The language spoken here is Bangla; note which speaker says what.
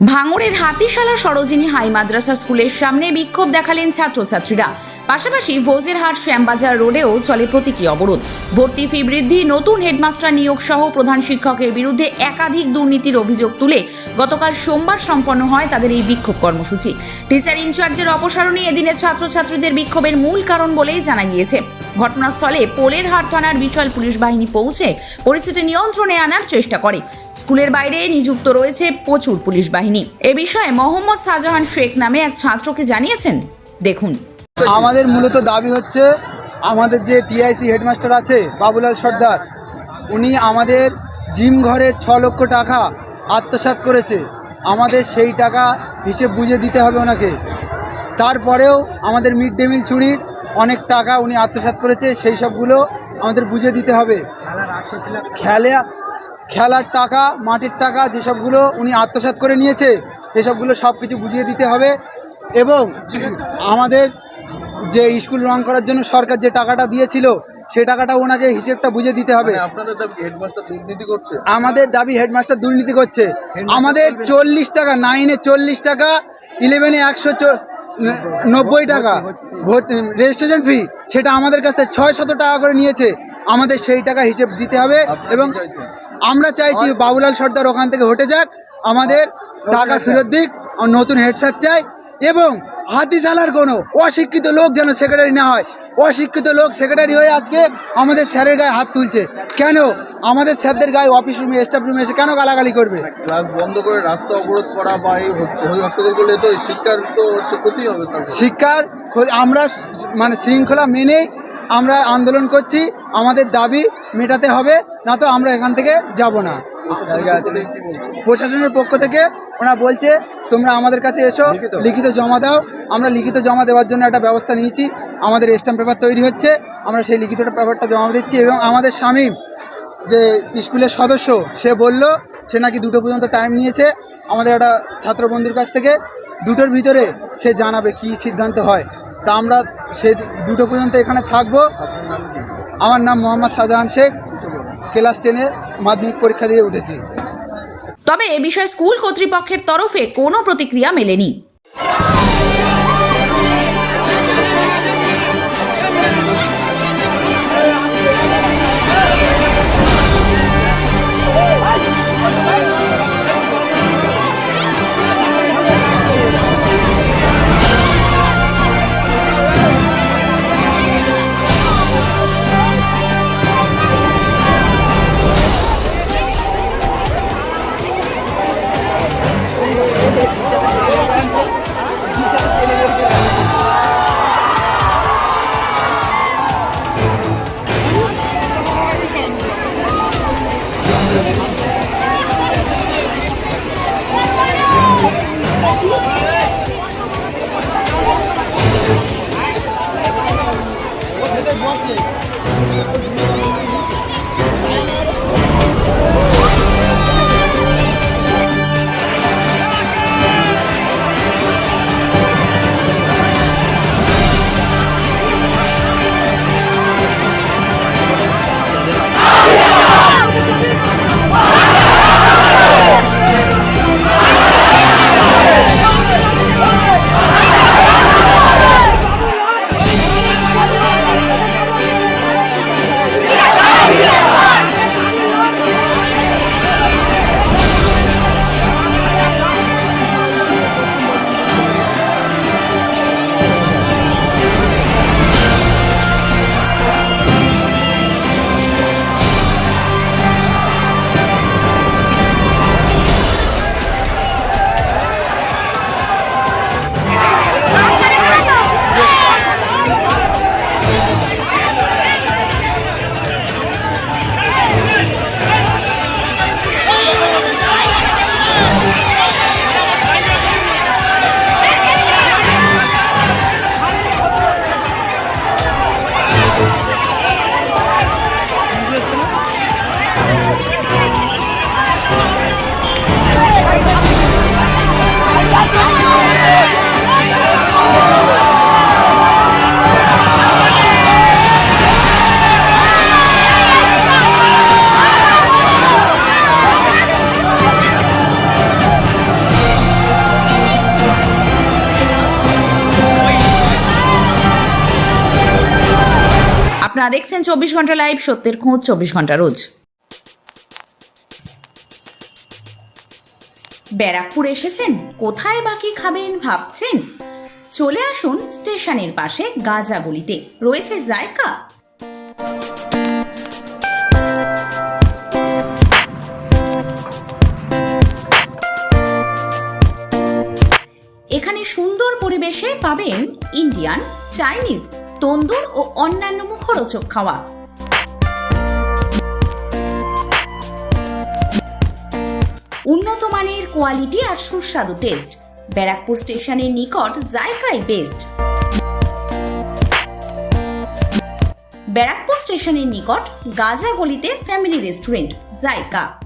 Speaker 1: ভাঙড়ের হাতিশালা সরোজিনী হাই মাদ্রাসা স্কুলের সামনে বিক্ষোভ দেখালেন ছাত্রছাত্রীরা। পাশাপাশি ভোজেরহাট শ্যামবাজার রোডেও চলে প্রতীকী অবরোধ। ভর্তি ফি বৃদ্ধি, নতুন হেডমাস্টার নিয়োগ সহ প্রধান শিক্ষকের বিরুদ্ধে একাধিক দুর্নীতির অভিযোগ তুলে গতকাল সোমবার সম্পন্ন হয় তাদের এই বিক্ষোভ কর্মসূচি। টিচার ইনচার্জের অপসারণই এদিনে ছাত্রছাত্রীদের বিক্ষোভের মূল কারণ বলেই জানা গিয়েছে। ঘটনাস্থলে পোলের হাট থানার বিশাল পুলিশ বাহিনী পৌঁছে পরিস্থিতি নিয়ন্ত্রণে আনার চেষ্টা করে। স্কুলের বাইরে নিযুক্ত রয়েছে প্রচুর পুলিশ বাহিনী। এ বিষয়ে মোহাম্মদ শাহজাহান শেখ নামে এক ছাত্রকে জানিয়েছেন। দেখুন।
Speaker 2: আমাদের মূলত দাবি হচ্ছে আমাদের যে টিআইসি হেডমাস্টার আছে, বাবুলাল সর্দার, উনি আমাদের জিম ঘরের ছ লক্ষ টাকা আত্মসাৎ করেছে। আমাদের সেই টাকা হিসেব বুঝে দিতে হবে ওনাকে। তারপরেও আমাদের মিড ডে মিল চুরির অনেক টাকা উনি আত্মসাৎ করেছে সেই সবগুলো আমাদের বুঝে দিতে হবে। খেলা খেলার টাকা মাটির টাকা যেসবগুলো উনি আত্মসাৎ করে নিয়েছে সেসবগুলো সব কিছু বুঝিয়ে দিতে হবে এবং আমাদের যে স্কুল রং করার জন্য সরকার যে টাকাটা দিয়েছিল সে টাকাটা ওনাকে হিসেবটা বুঝে দিতে হবে।
Speaker 3: মানে আপনাদের দাবি হেডমাস্টার দুর্নীতি করছে?
Speaker 2: আমাদের দাবি হেডমাস্টার দুর্নীতি করছে। আমাদের চল্লিশ টাকা নাইনে চল্লিশ টাকা ইলেভেনে একশো নব্বই টাকা। রেজিস্ট্রেশন ফি সেটা আমাদের কাছ থেকে ছয় শত টাকা করে নিয়েছে। আমাদের সেই টাকা হিসেব দিতে হবে এবং আমরা চাইছি বাবুলাল সর্দার ওখান থেকে হটে যাক আমাদের টাকা ফেরত দিক আর নতুন হেডসার চাই এবং হাতিশালার কোনো অশিক্ষিত লোক যেন সেক্রেটারি না হয়। অশিক্ষিত লোক সেক্রেটারি হয়ে আজকে আমাদের স্যারের গায়ে হাত তুলছে। কেন আমাদের স্যারদের গায়ে অফিস রুমে স্টাফ রুমে এসে কেন গালাগালি করবে?
Speaker 3: ক্লাস বন্ধ করে রাস্তা অবরোধ করা বা এই হট্টগোল করলে তো শিক্ষার তো হচ্ছে ক্ষতি হবে
Speaker 2: শিক্ষার আমরা মানে শৃঙ্খলা মেনেই আমরা আন্দোলন করছি আমাদের দাবি মেটাতে হবে না তো আমরা এখান থেকে যাব না।
Speaker 3: প্রশাসনের পক্ষ থেকে কি বলছে?
Speaker 2: প্রশাসনের পক্ষ থেকে ওরা বলছে তোমরা আমাদের কাছে এসো লিখিত। জমা দাও আমরা লিখিত জমা দেওয়ার জন্য একটা ব্যবস্থা নিয়েছি আমাদের স্ট্যাম্প পেপার তৈরি হচ্ছে আমরা সেই লিখিত পেপারটা জমা দিচ্ছি এবং আমাদের স্বামী যে স্কুলের সদস্য, সে বলল, সে নাকি দুটো পর্যন্ত টাইম নিয়েছে আমাদের একটা ছাত্র বন্ধুর কাছ থেকে। দুটোর ভিতরে সে জানাবে কি সিদ্ধান্ত হয়। তা আমরা সে দুটো পর্যন্ত এখানে থাকব। আমার নাম মোহাম্মদ শাহজাহান শেখ ক্লাস টেনে মাধ্যমিক পরীক্ষা দিয়ে উঠেছি।
Speaker 1: তবে এ বিষয়ে স্কুল কর্তৃপক্ষের তরফে কোনো প্রতিক্রিয়া মেলেনি। আপনারা দেখছেন চব্বিশ ঘণ্টা লাইভ, সত্যের খোঁজ চব্বিশ ঘণ্টা রোজ। ব্যারাকপুর এসেছেন, কোথায় বাকি খাবেন ভাবছেন? চলে আসুন স্টেশনের পাশে গাজাগুলিতে রয়েছে জায়গা। এখানে সুন্দর পরিবেশে পাবেন ইন্ডিয়ান চাইনিজ তন্দুর ও অন্যান্য মুখরোচক খাওয়া। উন্নত মানের কোয়ালিটি আর সুস্বাদু টেস্ট। ব্যারাকপুর স্টেশনের নিকট জায়গায় বেস্ট। ব্যারাকপুর স্টেশনের নিকট গাজা গলিতে ফ্যামিলি রেস্টুরেন্ট জায়গা